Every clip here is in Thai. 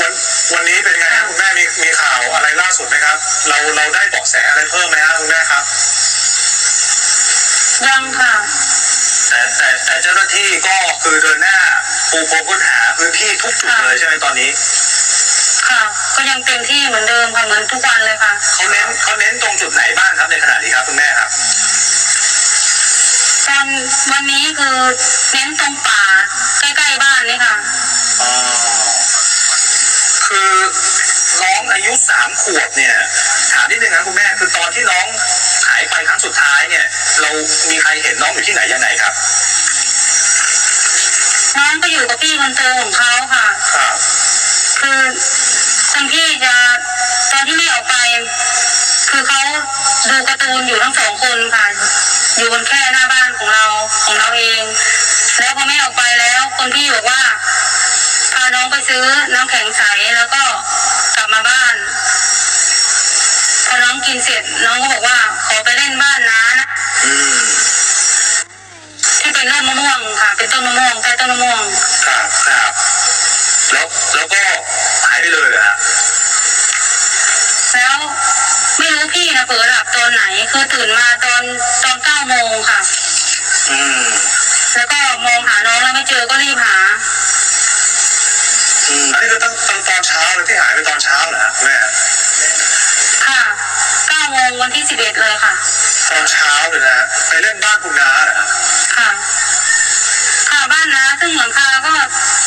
วันวันนี้เป็นไงครับคุณแม่มีมีข่าวอะไรล่าสุดไหมครับ เราเราได้เบาะแสอะไรเพิ่มไหมฮะคุณแม่ครับ ยังค่ะ แต่แต่แต่เจ้าหน้าที่ก็คือเดินหน้าปูพรมค้นหาพื้นที่ทุกจุดเลยใช่ไหมตอนนี้ ค่ะ ก็ยังเต็มที่เหมือนเดิมค่ะเหมือนทุกวันเลยค่ะเขาเน้นเขาเน้นตรงจุดไหนบ้างครับในขณะนี้ครับคุณแม่ครับตอนวันนี้คือเน้นตรงป่าใกล้ๆบ้านนี่ค่ะอ๋อ คือน้องอายุสามขวบเนี่ย ถามนิดนึงนะคุณแม่คือตอนที่น้องหายไปครั้งสุดท้ายเนี่ย เรามีใครเห็นน้องอยู่ที่ไหนยังไงครับ น้องก็อยู่กับพี่คนโตของเขาค่ะ ครับ คือคนพี่จะตอนที่ไม่ออกไป คือเขาดูการ์ตูนอยู่ทั้งสองคนค่ะ อยู่บนแค่หน้าบ้านของเราของเราเอง แล้วพอไม่ออกไปแล้ว คนพี่บอกว่าพาน้องไป ซื้อน้ำแข็งใสแล้วก็กลับมาบ้าน พอน้องกินเสร็จน้องก็บอกว่า ขอไปเล่นบ้านน้านะอืมที่เป็นต้นมะม่วงค่ะ เป็นต้นมะม่วงใต้ต้นมะม่วง ครับครับแล้วแล้วก็หายไปเลยเหรอฮะแล้วไม่รู้พี่นะเผลอหลับตอนไหน คือตื่นมาตอนตอนเก้าโมงค่ะ อืมแล้วก็มองหาน้องแล้วไม่เจอก็รีบหา อืมอันนี้คือตั้งตั้งตอนเช้าเลยที่หายไปตอนเช้าเหรอฮะแม่ค่ะเก้าโมงวันที่สิบเอ็ดเลยค่ะ ตอนเช้าเลยนะไปเล่นบ้านคุณน้าเหรอฮะค่ะ ค่ะบ้านนะซึ่งหลังคาก็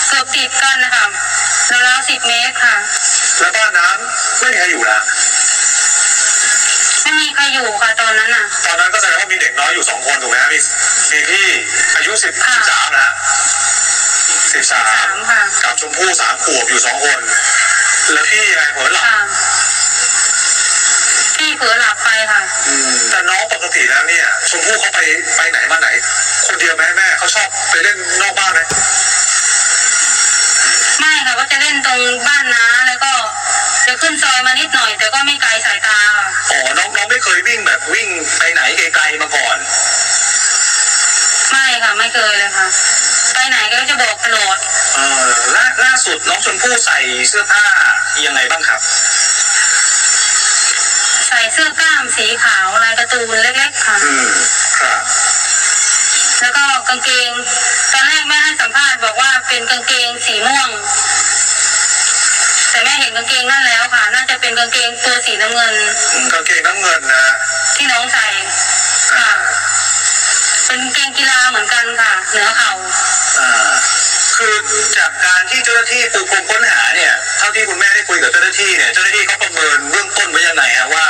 เกือบติดกันนะคะราวๆสิบเมตรค่ะ แล้วบ้านน้ำไม่มีใครอยู่นะไม่มีใครอยู่ค่ะตอนนั้นน่ะ ตอนนั้นก็แสดงว่ามีเด็กน้อยอยู่สองคนถูกไหมฮะมีมีพี่อายุสิบค่ะสิบสามนะฮะ สิบสาสามมค่ะ กับชมพู่สามขวบอยู่สองคน แล้วพี่ยังไงเผลอหลับค่ะ พี่เผลอหลับไปค่ะ อืมแต่น้องปกติแล้วเนี่ย ชมพู่เขาไปไปไหนมาไหน คนเดียวไหมแม่เขาชอบไปเล่นนอกบ้านไหมไม่ค่ะว่าจะเล่นตรงบ้านน้าแล้วก็จะขึ้นซอยมานิดหน่อย แต่ก็ไม่ไกลสายตาค่ะอ๋อน้องน้องไม่เคยวิ่งแบบวิ่งไปไหนไกลๆมาก่อน ไม่ค่ะ ไม่เคยเลยค่ะไป ไหนก็จะบอกตลอดเออล่าล่าสุดน้องชมพู่ใส่เสื้อผ้ายังไงบ้างครับ ใส่เสื้อกล้ามสีขาวลายการ์ตูนเล็กๆค่ะ อืมครับแล้วก็กางเกง ตอนแรกแม่ให้สัมภาษณ์บอกว่าเป็นกางเกงสีม่วง แต่แม่เห็นกางเกงนั่นแล้วค่ะ น่าจะเป็นกางเกงตัวสีน้ำเงินอืมกางเกงน้ำเงินนะที่น้องใส่อ่าค่ะ เป็นกางเกงกีฬาเหมือนกันค่ะ เหนือเข่าอ่าคือจากการที่เจ้าหน้าที่ปูพรมค้นหาเนี่ยเท่าที่คุณแม่ได้คุยกับเจ้าหน้าที่เนี่ยเจ้าหน้าที่เขาประเมินเบื้องต้นไว้ยังไงฮะว่า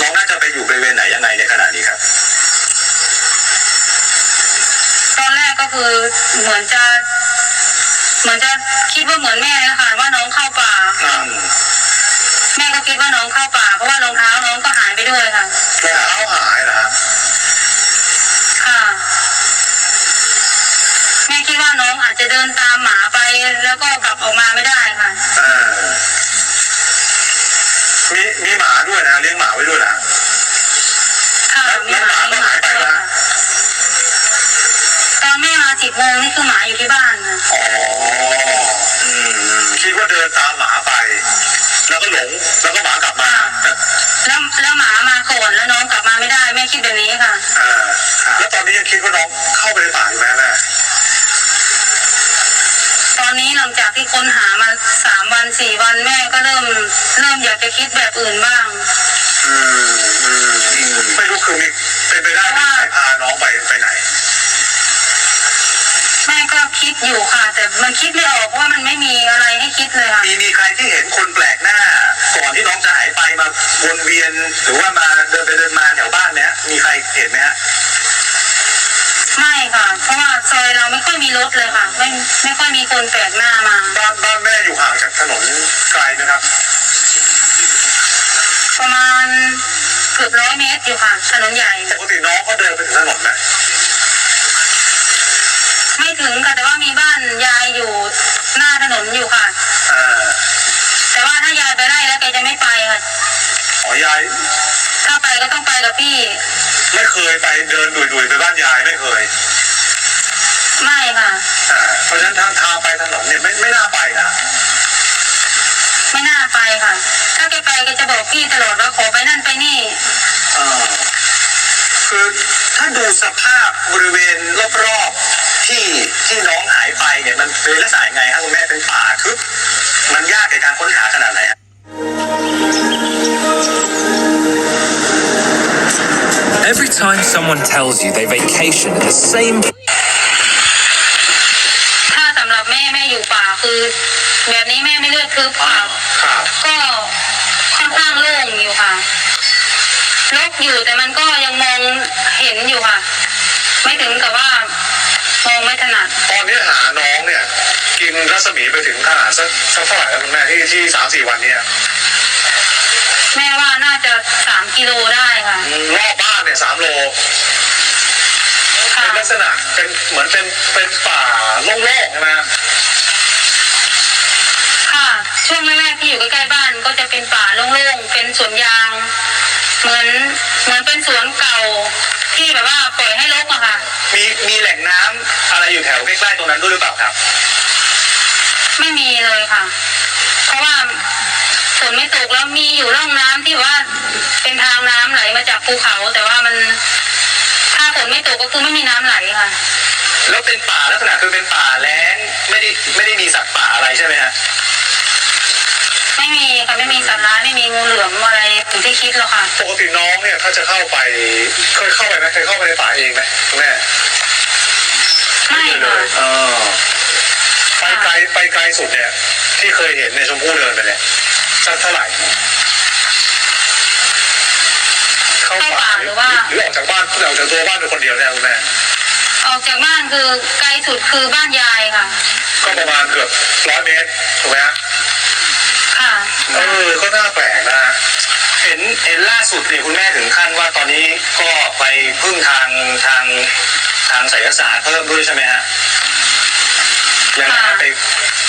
น้องน่าจะไปอยู่บริเวณไหนยังไงในขณะนี้ครับ ตอนแรกก็คือเหมือนจะ เหมือนจะคิดว่าเหมือนแม่นะคะว่าน้องเข้าป่า อืมแม่ก็คิดว่าน้องเข้าป่า เพราะว่ารองเท้าน้องก็หายไปด้วยค่ะ รองเท้าหายเหรอฮะค่ะ แม่ คิดว่าน้องอาจจะเดินตามหมาไปแล้วก็กลับออกมาไม่ได้ค่ะอ่ามีมีหมาด้วยนะเลี้ยงหมาไว้ด้วยนะค่ะมีหมาแล้วมีหหมามาก็หายไปด้วยนะค่ะตอนแม่มาสิบโมงนี่คือหมาอยู่ที่บ้านค่ะอ๋ออืมอืมคิดว่าเดินตามหมาไป แล้วก็หลงแล้วก็หมากลับมาแล้วแล้วหมามาก่อนแล้วน้องกลับมาไม่ได้แม่คิดแบบนี้ค่ะ อ่าแล้วตอนนี้ยังคิดว่าน้องเข้าไปในป่าอยู่ไหมแม่ ตอนนี้หลังจากที่ค้นหามาสามวันสี่วันแม่ก็เริ่มเริ่มอยากจะคิดแบบอื่นบ้าง อืมอืมอืมไม่รู้คือมีเป็นไปได้ไหมใครพาน้องไปไปไหน แม่ก็คิดอยู่ค่ะ แต่มันคิดไม่ออกเพราะว่ามันไม่มีอะไรให้คิดเลยค่ะ มีมีใครที่เห็นคนแปลกหน้า ก่อนที่น้องจะหายไปมาวนเวียนหรือว่ามาเดินไปเดินมาแถวบ้านเนี้ยมีใครเห็นไหมฮะ ไม่ค่ะ เพราะว่าซอยเราไม่ค่อยมีรถเลยค่ะ ไม่ไม่ค่อยมีคนแปลกหน้ามา บ้านบ้านแม่อยู่ห่างจากถนนไกลนะครับ ประมาณเกือบร้อยเมตรอยู่ค่ะ ถนนใหญ่ ปกติน้องเขาเดินไปถึงถนนไหมไม่ถึงค่ะแต่ว่ามีบ้านยายอยู่หน้าถนนอยู่ค่ะ อ่าแต่ว่าถ้ายายไปไล่แล้วแกจะไม่ไปค่ะ อ๋อยายถ้าไปก็ต้องไปกับพี่ ไม่เคยไปเดินดุยๆไปบ้านยายไม่เคย ไม่ค่ะ อ่าเพราะฉะนั้นทางทางไปถนนเนี่ยไม่ไม่น่าไปนะแกไปแกจะบอกพี่ตลอดว่าขอไปนั่นไปนี่ เอ่อคือถ้าดูสภาพบริเวณรอบๆที่ที่น้องหายไปเนี่ยมันเป็นลักษณะยังไงครับคุณแม่เป็นป่าทึบมันยากในการค้นหาขนาดไหนครับ Every time someone tells you they vacation in the same ถ้ คือ แบบนี้แม่ไม่เลือกทึบค่ะครับก็ค่อนข้างโล่งอยู่ค่ะลกอยู่แต่มันก็ยังมองเห็นอยู่ค่ะ ไม่ถึงกับว่ามองไม่ถนัดตอนนี้หาน้องเนี่ย กินรัศมีไปถึงขนาดสักสักเท่าไหร่แล้วคุณแม่ที่ที่สามสี่วันเนี้ยแม่ว่าน่าจะสามกิโลได้ค่ะรอบบ้านเนี่ยสามโลค่ะเป็นลักษณะเป็นเหมือนเป็นเป็นป่าโล่งๆใช่ไหมค่ะ ช่วงแรกๆที่อยู่ใกล้ๆบ้านก็จะเป็นป่าโล่งๆเป็นสวนยาง เหมือนเหมือนเป็นสวนเก่าที่แบบว่าปล่อยให้รกอะค่ะ มีมีแหล่งน้ำอะไรอยู่แถวใกล้ๆตรงนั้นด้วยหรือเปล่าครับ ไม่มีเลยค่ะ เพราะว่าฝนไม่ตกแล้วมีอยู่ร่องน้ำที่ว่าเป็นทางน้ำไหลมาจากภูเขา แต่ว่ามันถ้าฝนไม่ตกก็คือไม่มีน้ำไหลค่ะ แล้วเป็นป่าลักษณะคือเป็นป่าแล้งไม่ได้ไม่ได้มีสัตว์ป่าอะไรใช่ไหมฮะ ไม่มีค่ะไม่มีสัตว์ร้ายไม่มีงูเหลือมอะไรอย่างที่คิดหรอกค่ะ ปกติน้องเนี่ยถ้าจะเข้าไปเคยเข้าไปไหมเคยเข้าไปในป่าเองไหมคุณแม่ไม่ค่ะเออไปไกลไปไกลสุดเนี่ย ที่เคยเห็นในยชมพู่เดินไปเนี่ยสักเท่าไหร่ เข้าป่าหรือหรือออกจากบ้านออกจากตัวบ้านเป็นคนเดียวเนี่ยคุณแม่ออกจากบ้านคือไกลสุดคือบ้านยายค่ะ ก็ประมาณเกือบร้อยเมตรถูกไหมฮะ ค่ะ เออก็น่าแปลกนะฮะ เห็นเห็น ล่าสุดเนี่ยคุณแม่ถึงขั้นว่าตอนนี้ก็ไปพึ่งทางทางทางไสยศาสตร์เพิ่มด้วยใช่ไหมฮะยังไงฮะไป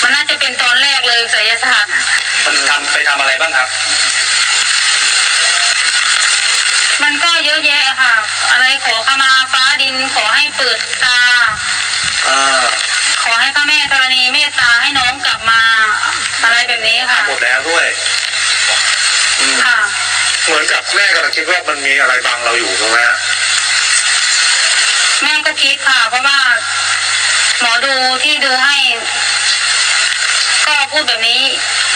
มันน่าจะเป็นตอนแรกเลยไสยศาสตร์มันทำไปทำอะไรบ้างครับ มันก็เยอะแยะค่ะ อะไรขอขมาฟ้าดินขอให้เปิดตา เออขอให้พระแม่ธรณีเมตตาให้น้องกลับมา อะไรแบบนี้ค่ะ หมดแล้วด้วยอืม ค่ะ เหมือนกับแม่กำลังคิดว่ามันมีอะไรบังเราอยู่ถูกไหมฮะแม่ก็คิดค่ะ เพราะว่า หมอดูที่ดูให้ ก็พูดแบบนี้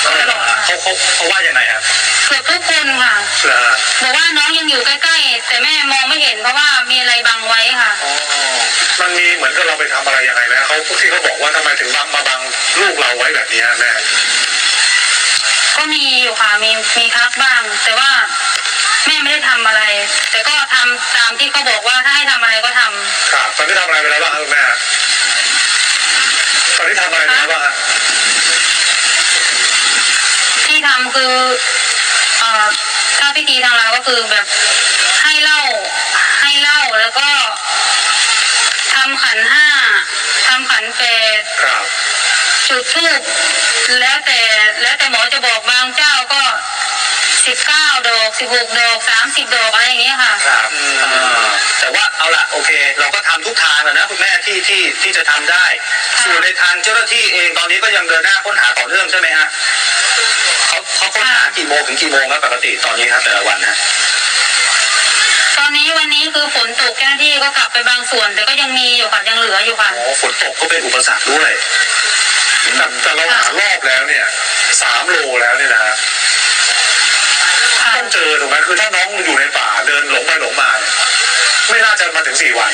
ตลอดค่ะเขาเขาเขาว่ายังไงครับเกือบทุกคนค่ะเหรอฮะบอกว่าน้องยังอยู่ใกล้ๆ แต่แม่มองไม่เห็นเพราะว่ามีอะไรบังไว้ค่ะ อ๋อมันมีเหมือนกับเราไปทำอะไรยังไงไหมเขาที่เขาบอกว่าทำไมถึงบังมาบังลูกเราไว้แบบนี้ฮะแม่ ก็มีอยู่ค่ะมีมีทักบ้าง แต่ว่าแม่ไม่ได้ทำอะไร แต่ก็ทำตามที่เขาบอกว่าถ้าให้ทำอะไรก็ทำครับตอนนี้ทำอะไรไปแล้วบ้างครับคุณแม่ตอนนี้ทำอะไรไปแล้วบ้างฮะที่ทำคือเอ่อถ้าพิธีทางเราก็คือแบบให้เหล้าให้เหล้าแล้วก็ทำขันห้าทำขันแปด ครับ จุดทูบแล้วแต่แล้วแต่หมอจะบอกบางเจ้าก็สิบเก้าดอกสิบหกดอกสามสิบดอกอะไรอย่างเงี้ยค่ะ ครับเออแต่ว่าเอาล่ะโอเค เราก็ทำทุกทางแล้วนะคุณแม่ที่ที่ที่จะทำได้ ค่ะ ส่วนในทางเจ้าหน้าที่เองตอนนี้ก็ยังเดินหน้าค้นหาต่อเนื่องใช่ไหมฮะเขาเขาค้นหากี่โมงถึงกี่โมงครับปกติตอนนี้ครับแต่ละวันนะตอนนี้วันนี้คือฝนตกเจ้าหน้าที่ก็กลับไปบางส่วน แต่ก็ยังมีอยู่ค่ะยังเหลืออยู่ค่ะ อ๋อฝนตกก็เป็นอุปสรรคด้วย แต่แต่เราหารอบแล้วเนี่ยสามโลแล้วเนี่ยนะฮะค่ะต้องเจอถูกไหมคือถ้าน้องอยู่ในป่าเดินหลงไปหลงมาเนี่ยไม่น่าจะมาถึงสี่วัน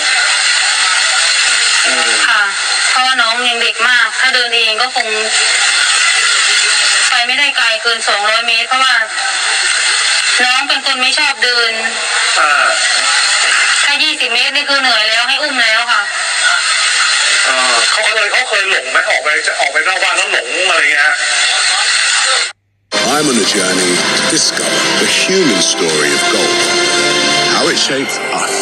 อืมค่ะ เพราะว่าน้องยังเด็กมาก ถ้าเดินเองก็คง ไปไม่ได้ไกลเกินสองร้อยเมตร เพราะว่า น้องเป็นคนไม่ชอบเดิน อ่าถ้ายี่สิบเมตรนี่คือเหนื่อยแล้วให้อุ้มแล้วค่ะ เขาเคยเขาเคยหลงไหมออกไปจะออกไปนอกบ้านแล้วหลงอะไรเงี้ย I'm on a journey to discover the human story of gold, how it shaped us,